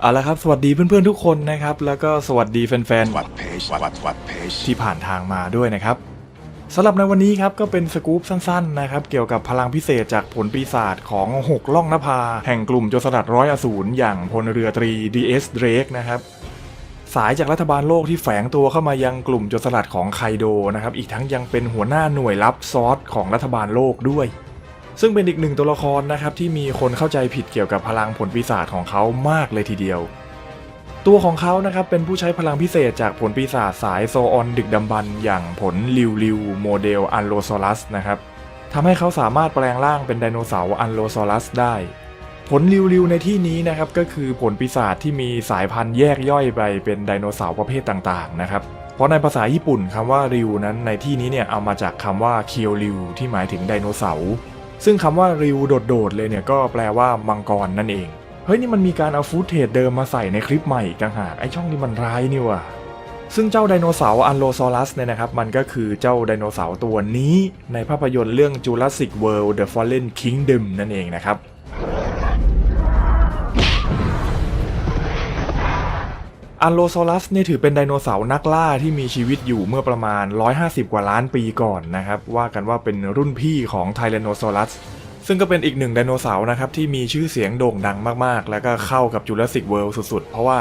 เอาละครับสวัสดีเพื่อนๆทุกคนนะครับ แล้วก็สวัสดีแฟนวัดเพจวัดวัดเพจๆที่ผ่านทางมาด้วยนะครับสำหรับในวันนี้ครับก็เป็นสกู๊ปสั้นๆนะครับเกี่ยวกับพลังพิเศษจากผลปีศาจของหกล่องนภา แห่งกลุ่มโจรสลัดร้อยอสูรอย่างพลเรือตรี DS Drake นะครับสายจากรัฐบาลโลกที่แฝงตัวเข้ามายังกลุ่มโจรสลัดของไคโดนะครับอีกทั้งยังเป็นหัวหน้าหน่วยลับซอสของรัฐบาลโลกด้วย ซึ่งเป็นอีกหนึ่งตัวละครนะครับที่มีคนเข้าใจผิดเกี่ยวกับพลังผลปีศาจของเขามากเลยทีเดียว ตัวของเขานะครับเป็นผู้ใช้พลังพิเศษจากผลปีศาจสายโซออนดึกดำบรรอย่างผลลิวลิวโมเดลอันโลซอรัสนะครับทำให้เขาสามารถแปลงร่างเป็นไดโนเสาร์อันโลซอรัสได้ ผลลิวลิวในที่นี้นะครับก็คือผลปีศาจที่มีสายพันธุ์แยกย่อยไปเป็นไดโนเสาร์ประเภทต่างๆนะครับเพราะในภาษาญี่ปุ่นคำว่าริวนั้นในที่นี้เนี่ยเอามาจากคำว่าเคียวริวที่หมายถึงไดโนเสาร์ ซึ่งคำว่าริวโดดๆเลยเนี่ยก็แปลว่ามังกรนั่นเอง เฮ้ยนี่มันมีการเอาฟูตเทจเดิมมาใส่ในคลิปใหม่อีกต่างหากไอช่องนี้มันร้ายนี่ว่ะซึ่งเจ้าไดโนเสาร์อันโลซอรัสเนี่ยนะครับ มันก็คือเจ้าไดโนเสาร์ตัวนี้ในภาพยนตร์เรื่อง Jurassic World The Fallen Kingdom นั่นเองนะครับ อันโลซอรัสเนี่ยถือเป็นไดโนเสาร์นักล่าที่มีชีวิตอยู่เมื่อประมาณ 150 กว่าล้านปีก่อนนะครับ ว่ากันว่าเป็นรุ่นพี่ของไทแรนโนซอรัส ซึ่งก็เป็นอีกหนึ่งไดโนเสาร์นะครับที่มีชื่อเสียงโด่งดังมากๆ แล้วก็เข้ากับจูราสสิกเวิลด์สุดๆ เพราะว่า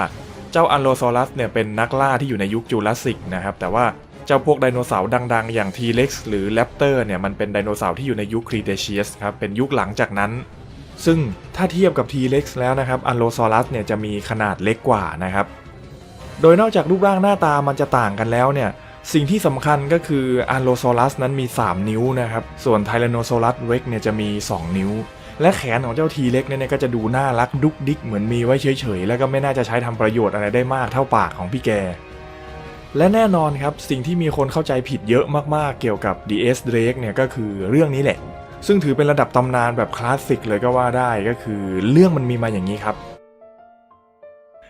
เจ้าอันโลซอรัสเนี่ยเป็นนักล่าที่อยู่ในยุคจูราสสิกนะครับ แต่ว่าเจ้าพวกไดโนเสาร์ดังๆ อย่าง T-Rex หรือ Raptor เนี่ยมันเป็นไดโนเสาร์ที่อยู่ในยุคครีเทเชียสครับเป็นยุคหลังจากนั้นซึ่งถ้าเทียบกับ T-Rex แล้วนะครับอันโลซอรัสเนี่ยจะมีขนาดเล็กกว่านะครับ โดยนอกจากรูปร่างหน้าตามันจะต่างกันแล้วเนี่ย สิ่งที่สำคัญก็คืออันโลโซอรัสนั้นมี 3 นิ้วนะครับ ส่วนไทแรนโซอรัสเร็กเนี่ยจะมี 2 นิ้ว และแขนของเจ้าทีเล็กเนี่ยก็จะดูน่ารักดุกดิกเหมือนมีไว้เฉยๆ แล้วก็ไม่น่าจะใช้ทำประโยชน์อะไรได้มากเท่าปากของพี่แกและแน่นอนครับ สิ่งที่มีคนเข้าใจผิดเยอะมากๆ เกี่ยวกับ DS Drake เนี่ยก็คือเรื่องนี้แหละ ซึ่งถือเป็นระดับตำนานแบบคลาสสิกเลยก็ว่าได้ก็คือเรื่องมันมีมาอย่างนี้ครับ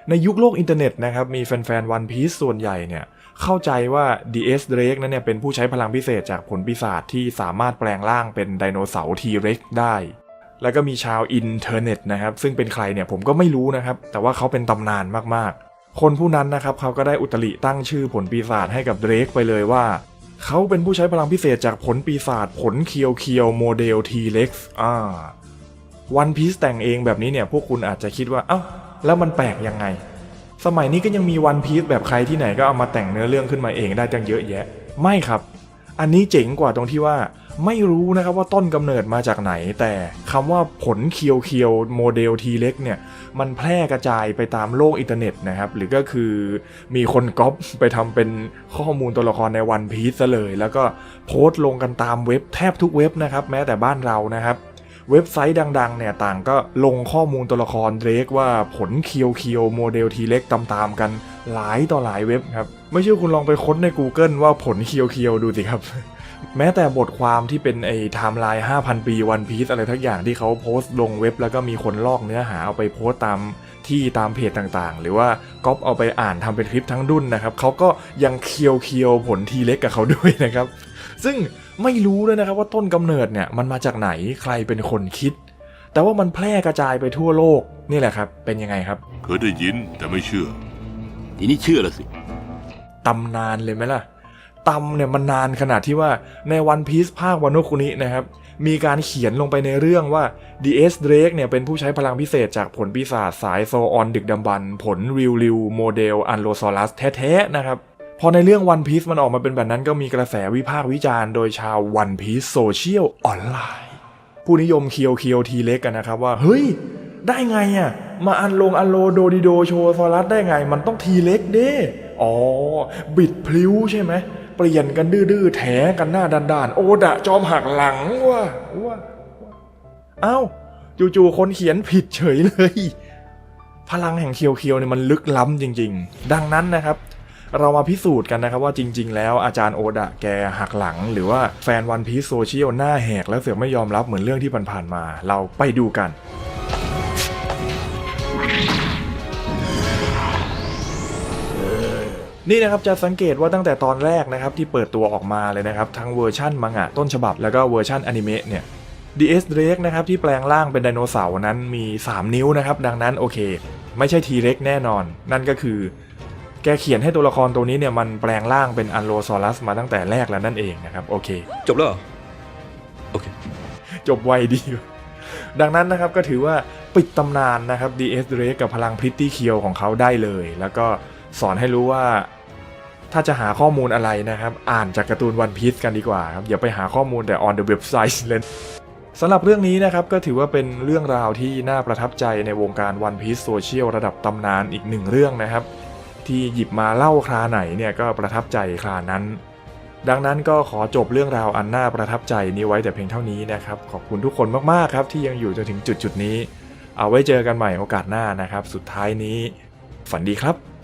ในยุคโลกอินเทอร์เน็ตนะครับมีแฟนๆ One Piece ส่วนใหญ่เนี่ยเข้าใจว่า DS Drake นั้นเนี่ยเป็นผู้ใช้พลังพิเศษจากผลปีศาจที่สามารถแปลงร่างเป็นไดโนเสาร์ T-Rex ได้ แล้วก็มีชาวอินเทอร์เน็ตนะครับซึ่งเป็นใครเนี่ยผมก็ไม่รู้นะครับแต่ว่าเขาเป็นตำนานมากๆ คนผู้นั้นนะครับเขาก็ได้อุตริตั้งชื่อผลปีศาจให้กับ Drake ไปเลยว่าเขาเป็นผู้ใช้พลังพิเศษจากผลปีศาจผลเคียวเคียวโมเดล T-Rex อ่าวันพี e แต่งเองแบบนี้เนี่ยพวกคุณอาจจะคิดว่าเอ้า แล้วมันแปลกยังไง สมัยนี้ก็ยังมีวันพี e แบบใครที่ไหนก็เอามาแต่งเนื้อเรื่องขึ้นมาเองได้จังเยอะแยะ ไม่ครับ อันนี้เจ๋งกว่าตรงที่ว่าไม่รู้นะครับว่าต้นกำเนิดมาจากไหน แต่คำว่าผลเคียวเคียวโมเดลทีเล็กเนี่ย มันแพร่กระจายไปตามโลกอินเทอร์เน็ตนะครับ หรือก็คือมีคนก๊อปไปทำเป็นข้อมูลตัวละครในวันพีซเลย แล้วก็โพสต์ลงกันตามเว็บแทบทุกเว็บนะครับ แม้แต่บ้านเรานะครับ เว็บไซต์ดังๆเนี่ยต่างก็ลงข้อมูลตัวละครเดรกว่าผลเคียวเคียวโมเดลทีเล็กตามๆกันหลายต่อหลายเว็บครับ ไม่เชื่อคุณลองไปค้นใน Google ว่าผลเคียวเคียวดูสิครับ แม้แต่บทความที่เป็นไอ้ไทม์ไลน์ 5,000 ปีวันพีซอะไรทักอย่างที่เขาโพสต์ลงเว็บ แล้วก็มีคนลอกเนื้อหาเอาไปโพสต์ตาม ที่ตามเพจต่างๆ หรือว่าก๊อปเอาไปอ่านทำเป็นคลิปทั้งดุนนะครับเขาก็ยังเคียวเคียวผลทีเล็กกับเขาด้วยนะครับ ซึ่งไม่รู้เลยนะครับว่าต้นกำเนิดเนี่ยมันมาจากไหนใครเป็นคนคิด แต่ว่ามันแพร่กระจายไปทั่วโลกนี่แหละครับ เป็นยังไงครับ เคยได้ยินแต่ไม่เชื่อ ทีนี้เชื่อแล้วสิตำนานเลยไหมล่ะตำเนี่ยมันนานขนาดที่ว่าในวันพี e ภาควานโนคุนินะครับ มีการเขียนลงไปในเรื่องว่า DS Drake เนี่ยเป็นผู้ใช้พลังพิเศษจากผลปีศาจสายโซออนดึกดำบรรพ์ผลริวริวโมเดลอันโลซอรัสแท้ๆนะครับพอในเรื่อง One Piece มันออกมาเป็นแบบนั้นก็มีกระแสวิพากษ์วิจารณ์โดยชาว One Piece Social ออนไลน์ ผู้นิยมเคียวเคียวทีเล็กกันนะครับว่า เฮ้ย ได้ไงอะ มาอันลงอันโลโดดิโดโชซอรัสได้ไง มันต้องทีเล็กเด้อ๋อ บิดพลิ้วใช่ไหม เปลี่ยนกันดื้อๆแถกันหน้าด้านๆ โอดะจอมหักหลังว่ะว่ะเอ้าจู่ๆคนเขียนผิดเฉยเลย พลังแห่งเคียวเคียวเนี่ยมันลึกล้ำจริง ๆ ดังนั้นนะครับเรามาพิสูจน์กันนะครับว่าจริง ๆ แล้วอาจารย์โอดะแกหักหลัง หรือว่าแฟนวันพีซโซเชียลหน้าแหกแล้วเสือกไม่ยอมรับเหมือนเรื่องที่ผ่านๆมา เราไปดูกัน นี่นะครับจะสังเกตว่าตั้งแต่ตอนแรกนะครับที่เปิดตัวออกมาเลยนะครับทั้งเวอร์ชั่นมังงะต้นฉบับแล้วก็เวอร์ชั่นอนิเมะเนี่ย DS Drake นะครับที่แปลงร่างเป็นไดโนเสาร์นั้นมี 3 นิ้วนะครับดังนั้นโอเค ไม่ใช่ทีเร็กแน่นอน นั่นก็คือ แกเขียนให้ตัวละครตัวนี้เนี่ยมันแปลงร่างเป็นอันโลซอรัสมาตั้งแต่แรกแล้วนั่นเองนะครับโอเค จบแล้วเหรอโอเคจบไวดี ดังนั้นนะครับก็ถือว่าปิดตำนานนะครับ DS Drake กับพลังพริตตี้เคียวของเขาได้เลย แล้วก็ สอนให้รู้ว่าถ้าจะหาข้อมูลอะไรนะครับ อ่านจากการ์ตูนวันพีซกันดีกว่าครับอย่าไปหาข้อมูลแต่ on the website เลยสำหรับเรื่องนี้นะครับก็ถือว่าเป็นเรื่องราวที่น่าประทับใจในวงการ One Piece Social ระดับตำนานอีกหนึ่งเรื่องนะครับ ที่หยิบมาเล่าคราไหนเนี่ยก็ประทับใจครานั้น ดังนั้นก็ขอจบเรื่องราวอันน่าประทับใจนี้ไว้แต่เพียงเท่านี้นะครับขอบคุณทุกคนมากๆครับที่ยังอยู่จนถึงจุดๆนี้ เอาไว้เจอกันใหม่โอกาสหน้านะครับ สุดท้ายนี้ ฝันดีครับ